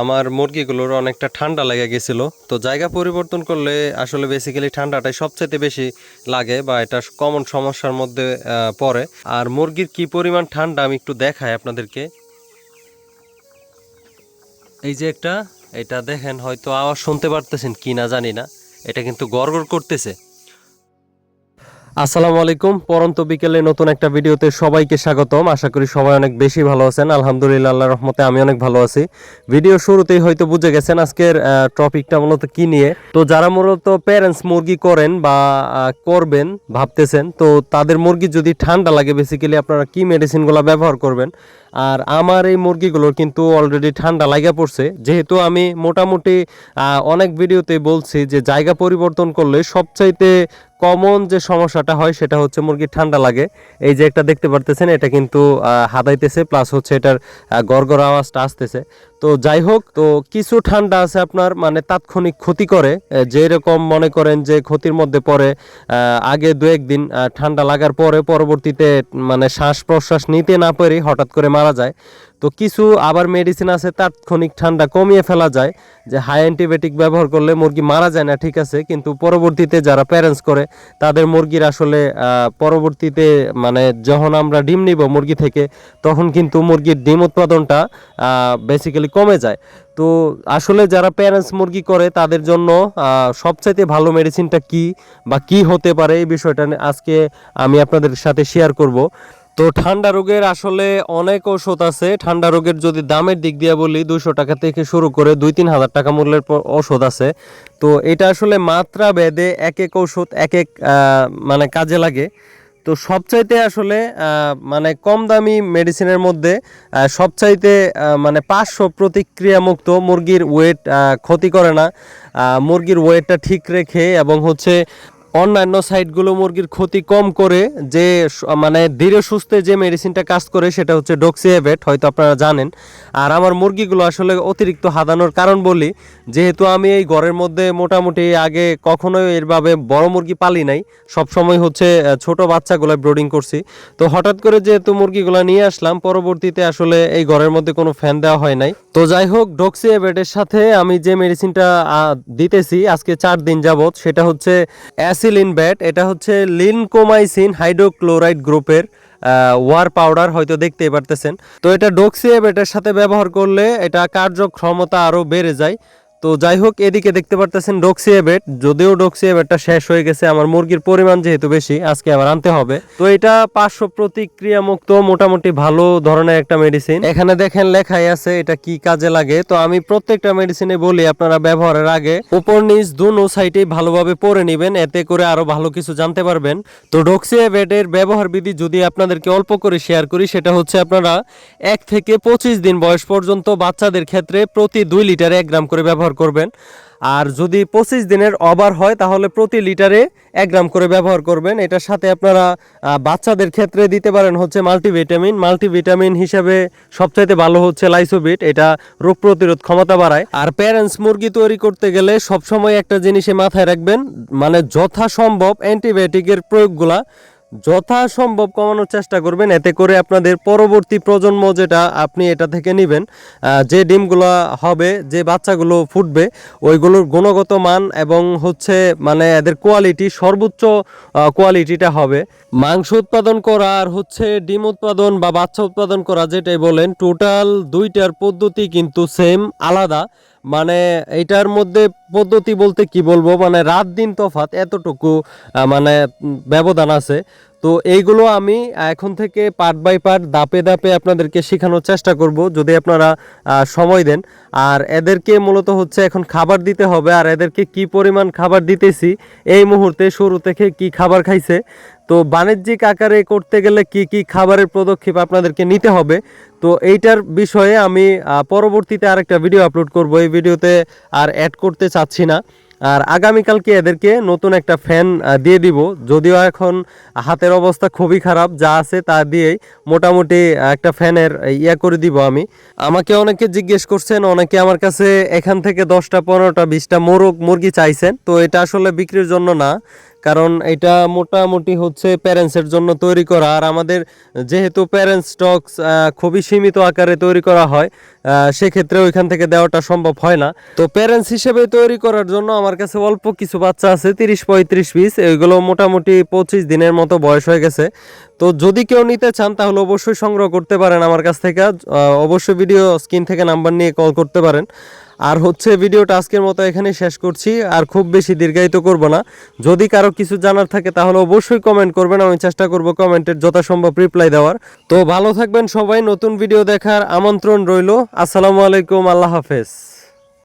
আমার মুরগিগুলোর অনেকটা ঠান্ডা লেগে গেছিল। তো জায়গা পরিবর্তন করলে আসলে বেসিক্যালি ঠান্ডাটাই সবচেয়ে বেশি লাগে বা এটা কমন সমস্যার মধ্যে পড়ে। আর মুরগির কি পরিমাণ ঠান্ডা আমি একটু দেখাই আপনাদেরকে। এই যে একটা, এটা দেখেন হয়তো আওয়াজ শুনতে পারতেছেন কি না জানি না। এটা কিন্তু গড়গড় করতেছে। আসসালামু আলাইকুম। পরন্ত বিকেলে নতুন একটা ভিডিওতে সবাইকে স্বাগতম। আশা করি সবাই অনেক বেশি ভালো আছেন। আলহামদুলিল্লাহ আল্লাহ রহমতে আমি অনেক ভালো আছি। ভিডিও শুরুতেই হয়তো বুঝে গেছেন আজকের টপিকটা মূলত কি নিয়ে। তো যারা মূলত প্যারেন্টস মুরগি করেন বা করবেন, ভাবতেছেন, তো তাদের মুরগি যদি ঠান্ডা লাগে বেসিক্যালি আপনারা কি মেডিসিনগুলো ব্যবহার করবেন? আর আমার এই মুরগিগুলোর কিন্তু অলরেডি ঠান্ডা লাগা পড়ছে। যেহেতু আমি মোটামুটি অনেক ভিডিওতে বলছি যে জায়গা পরিবর্তন করলে সবচাইতে কমন যে সমস্যাটা হয়, সেটা হচ্ছে মুরগির ঠান্ডা লাগে। এই যে একটা দেখতে পারতেছেন, এটা কিন্তু হাদাইতেছে প্লাস হচ্ছে এটার গড়গড় আওয়াজটা আসতেছে। তো যাই হোক, তো কিছু ঠান্ডা আছে আপনার মানে তাৎক্ষণিক ক্ষতি করে। যেরকম মনে করেন যে ক্ষতির মধ্যে পড়ে আগে দু একদিন ঠান্ডা লাগার পরে পরবর্তীতে মানে শ্বাস প্রশ্বাস নিতে না পেরে হঠাৎ করে মারা যায়। তো কিছু আবার মেডিসিন আছে, তাৎক্ষণিক ঠান্ডা কমিয়ে ফেলা যায়, যে হাই অ্যান্টিবায়োটিক ব্যবহার করলে মুরগি মারা যায় না, ঠিক আছে? কিন্তু পরবর্তীতে যারা প্যারেন্টস করে, তাদের মুরগির আসলে পরবর্তীতে মানে যখন আমরা ডিম নিব মুরগি থেকে, তখন কিন্তু মুরগির ডিম উৎপাদনটা বেসিক্যালি কমে যায়। তো আসলে যারা প্যারেন্টস মুরগি করে, তাদের জন্য সবচাইতে ভালো মেডিসিনটা কি বা কি হতে পারে এই বিষয়টা আজকে আমি আপনাদের সাথে শেয়ার করব। তো ঠান্ডা রোগের আসলে অনেক ওষুধ আছে। ঠান্ডা রোগের যদি দামের দিক দিয়ে বলি দুশো টাকা থেকে শুরু করে দুই তিন হাজার টাকা মূল্যের ঔষধ আছে। তো এটা আসলে মাত্রা ভেদে এক এক ঔষধ, এক এক মানে কাজে লাগে। তো সবচাইতে আসলে মানে কম দামি মেডিসিনের মধ্যে সবচাইতে মানে পাঁচশো প্রতিক্রিয়ামুক্ত মুরগির ওয়েট ক্ষতি করে না। মুরগির ওয়েটটা ঠিক রেখে এবং হচ্ছে অন্যান্য সাইডগুলো মুরগির ক্ষতি কম করে, যে মানে ধীরে সুস্থে যে মেডিসিনটা কাজ করে সেটা হচ্ছে ডক্সিএভেট হয়তো আপনারা জানেন। আর আমার মুরগিগুলো আসলে অতিরিক্ত হাদানোর কারণ বলি, যেহেতু আমি এই ঘরের মধ্যে মোটামুটি আগে কখনোই এরভাবে বড় মুরগি পালি নাই সব সময় হচ্ছে ছোট বাচ্চাগুলো ব্রোডিং করছি। তো হঠাৎ করে যেহেতু মুরগিগুলো নিয়ে আসলাম, পরবর্তীতে আসলে এই ঘরের মধ্যে কোনো ফ্যান দেওয়া হয় নাই। তো যাই হোক ডক্সিএভেটের সাথে আমি যে মেডিসিনটা দিতেছি, আজকে চার দিন যাবৎ, সেটা হচ্ছে অ্যাসিলিন ব্যাট। এটা হচ্ছে লিনকোমাইসিন হাইড্রোক্লোরাইড গ্রুপের ওয়ার পাউডার, হয়তো দেখতেই পারতেছেন। তো এটা ডক্সিএভেটের সাথে ব্যবহার করলে এটা কার্যক্ষমতা আরও বেড়ে যায়। তো যাই হোক এদিকে দেখতে পারতেছেন ডক্সিএবেট যদিও ডক্সিএবেটটা শেষ হয়ে গেছে, আমার মুরগির পরিমাণ যেহেতু বেশি, আজকে আবার আনতে হবে। তো এটা পাঁচশো প্রতিক্রিয়া মুক্ত মোটামুটি ভালো ধরনের একটা মেডিসিন এখানে দেখেন লেখাই আছে এটা কি কাজে লাগে। তো আমি প্রত্যেকটা মেডিসিনে বলি, আপনারা ব্যবহারের আগে উপর নিচ দুনো সাইডেই ভালোভাবে পরে নেবেন, এতে করে আরও ভালো কিছু জানতে পারবেন। তো ডক্সিএবেটের ব্যবহার বিধি যদি আপনাদেরকে অল্প করে শেয়ার করি, সেটা হচ্ছে আপনারা এক থেকে পঁচিশ দিন বয়স পর্যন্ত বাচ্চাদের ক্ষেত্রে প্রতি দুই লিটার এক গ্রাম করে ব্যবহার করবেন। আর যদি পঁচিশ দিনের ওভার হয়, তাহলে প্রতি লিটারে এক গ্রাম করে ব্যবহার করবেন। এটার সাথে আপনারা বাচ্চাদের ক্ষেত্রে দিতে পারেন হচ্ছে মাল্টিভিটামিন। মাল্টিভিটামিন হিসেবে সবচাইতে ভালো হচ্ছে লাইসোবিট। এটা রোগ প্রতিরোধ ক্ষমতা বাড়ায়। আর প্যারেন্টস মুরগি তৈরি করতে গেলে সবসময় একটা জিনিসে মাথায় রাখবেন মানে যথাসম্ভব অ্যান্টিবায়োটিকের প্রয়োগগুলা। যথাসম্ভব কমানোর চেষ্টা করবেন। এতে করে আপনাদের পরবর্তী প্রজন্ম যেটা, আপনি এটা থেকে নেবেন। যে ডিমগুলো হবে, যে বাচ্চাগুলো ফুটবে, ওইগুলোর গুণগত মান এবং হচ্ছে মানে এদের কোয়ালিটি সর্বোচ্চ কোয়ালিটিটা হবে। মাংস উৎপাদন করা আর হচ্ছে ডিম উৎপাদন বা বাচ্চা উৎপাদন করা যেটাই বলেন টোটাল দুইটার পদ্ধতি কিন্তু সেম আলাদা। মানে এটার মধ্যে পদ্ধতি বলতে কি বলব? মানে রাত দিন তফাত এতটুকু মানে ব্যবধান আছে। তো এইগুলো আমি এখন থেকে পার্ট বাই পার্ট দাপে দাপে আপনাদেরকে শেখানোর চেষ্টা করব, যদি আপনারা সময় দেন। আর এদেরকে মূলত হচ্ছে এখন খাবার দিতে হবে, আর এদেরকে কি পরিমাণ খাবার দিতেছি, এই মুহূর্তে শুরু থেকে কি খাবার খাইছে। তো বাণিজ্যিক আকারে করতে গেলে কি কি খাবারের পদক্ষেপ আপনাদেরকে নিতে হবে। তো এইটার বিষয়ে আমি পরবর্তীতে আরেকটা ভিডিও আপলোড করব। এই ভিডিওতে আর অ্যাড করতে চাচ্ছি না। আর আগামীকালকে এদেরকে নতুন একটা ফ্যান দিয়ে দিব। যদিও এখন হাতের অবস্থা খুবই খারাপ, যা আছে তা দিয়েই মোটামুটি একটা ফ্যানের ইয়া করে দিব আমি। আমাকে অনেকে জিজ্ঞেস করছেন, অনেকে আমার কাছে এখান থেকে দশটা, পনেরোটা, বিশটা মোরগ, মুরগি চাইছেন। তো এটা আসলে বিক্রির জন্য না। কারণ এটা মোটামুটি হচ্ছে প্যারেন্টসের জন্য তৈরি করা। আর আমাদের যেহেতু প্যারেন্টস স্টকস খুবই সীমিত আকারে তৈরি করা হয় সেক্ষেত্রে ওইখান থেকে দেওয়াটা সম্ভব হয় না। তো প্যারেন্টস হিসেবে তৈরি করার জন্য আমার কাছে অল্প কিছু বাচ্চা আছে, তিরিশ পঁয়ত্রিশ পিস এগুলো মোটামুটি পঁচিশ দিনের মতো বয়স হয়ে গেছে। তো যদি কেউ নিতে চান, তাহলে অবশ্যই সংগ্রহ করতে পারেন আমার কাছ থেকে। অবশ্যই ভিডিও স্ক্রিন থেকে নাম্বার নিয়ে কল করতে পারেন। আর হচ্ছে ভিডিওটা আজকের মতো এখানে শেষ করছি, আর খুব বেশি দীর্ঘায়িত করব না। যদি কারও কিছু জানার থাকে তাহলে অবশ্যই কমেন্ট করবেন, আমি চেষ্টা করব কমেন্টের যথাসম্ভব রিপ্লাই দেওয়ার। তো ভালো থাকবেন সবাই, নতুন ভিডিও দেখার আমন্ত্রণ রইল। আসসালামু আলাইকুম, আল্লাহ হাফেজ।